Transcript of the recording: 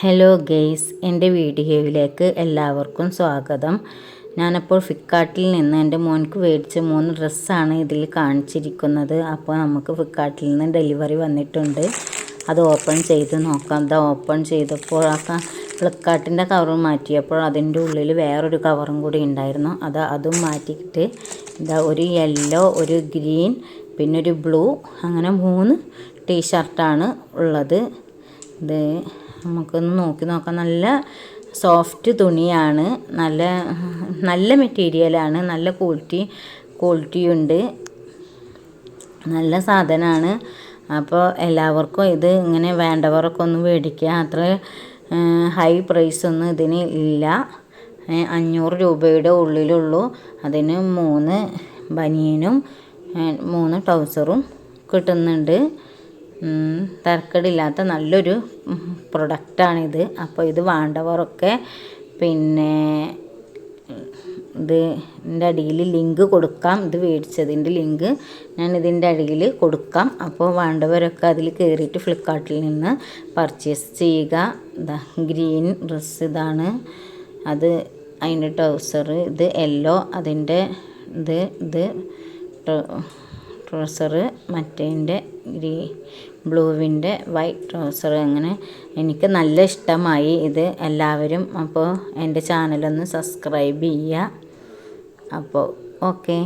Hello guys എന്റെ വീഡിയോയിലേക്ക് എല്ലാവർക്കും സ്വാഗതം. ഞാനപ്പോൾ ഫ്ലിപ്കാർട്ടിൽ നിന്ന് എന്റെ മോൻക്ക് മേടിച്ച മൂന്ന് ഡ്രസ്സാണ് ഇതിൽ കാണിച്ചിരിക്കുന്നത്. അപ്പോൾ നമുക്ക് ഫ്ലിപ്കാർട്ടിൽ നിന്ന് ഡെലിവറി വന്നിട്ടുണ്ട്. അത് ഓപ്പൺ ചെയ്ത് നോക്കാം. അത് ഓപ്പൺ ചെയ്തപ്പോൾ ആ ഫ്ലിപ്കാർട്ടിന്റെ കവർ മാറ്റിയപ്പോൾ അതിന്റെ ഉള്ളിൽ വേറൊരു കവറും കൂടി ഉണ്ടായിരുന്നു. അത് അതും മാറ്റിയിട്ട് ഇതാ ഒരു യെല്ലോ ഒരു ഗ്രീൻ പിന്നെ ഒരു ബ്ലൂ അങ്ങനെ മൂന്ന് ടീഷർട്ടാണ് ഉള്ളത്. ഇത് നമുക്കൊന്ന് നോക്കി നോക്കാം. നല്ല സോഫ്റ്റ് തുണിയാണ്. നല്ല നല്ല മെറ്റീരിയലാണ് നല്ല ക്വാളിറ്റി ക്വാളിറ്റിയുണ്ട് നല്ല സാധനമാണ് അപ്പോൾ എല്ലാവർക്കും ഇത് ഇങ്ങനെ വേണ്ടവർക്കൊക്കെ ഒന്ന് മേടിക്കുക. അത്ര ഹൈ പ്രൈസൊന്നും ഇതിന് ഇല്ല. അഞ്ഞൂറ് രൂപയുടെ ഉള്ളിലുള്ളൂ. അതിന് മൂന്ന് ബനിയനും മൂന്ന് ട്രൗസറും കിട്ടുന്നുണ്ട്. തരക്കേടില്ലാത്ത നല്ലൊരു പ്രൊഡക്റ്റാണിത് അപ്പോൾ ഇത് വേണ്ടവരൊക്കെ പിന്നെ ഇത് ഇതിന്റെ അടിയിൽ ലിങ്ക് കൊടുക്കാം. ഇത് മേടിച്ചതിന്റെ ലിങ്ക് ഞാൻ ഇതിന്റെ അടിയിൽ കൊടുക്കാം. അപ്പോൾ വേണ്ടവരൊക്കെ അതിൽ കയറിയിട്ട് ഫ്ലിപ്കാർട്ടിൽ നിന്ന് പർച്ചേസ് ചെയ്യുക. ഇതാ ഗ്രീൻ ഡ്രസ്സ് ഇതാണ്. അത് അതിന്റെ ട്രൗസർ ഇത് യെല്ലോ അതിന്റെ ഇത് ഇത് ട്രൗസർ മറ്റേതിന്റെ ഗ്രീ ബ്ലൂവിന്റെ വൈറ്റ് ട്രൗസർ അങ്ങനെ എനിക്ക് നല്ല ഇഷ്ടമായി ഇത് എല്ലാവരും. അപ്പോൾ എന്റെ ചാനലൊന്ന് സബ്സ്ക്രൈബ് ചെയ്യുക. അപ്പോൾ ഓക്കെ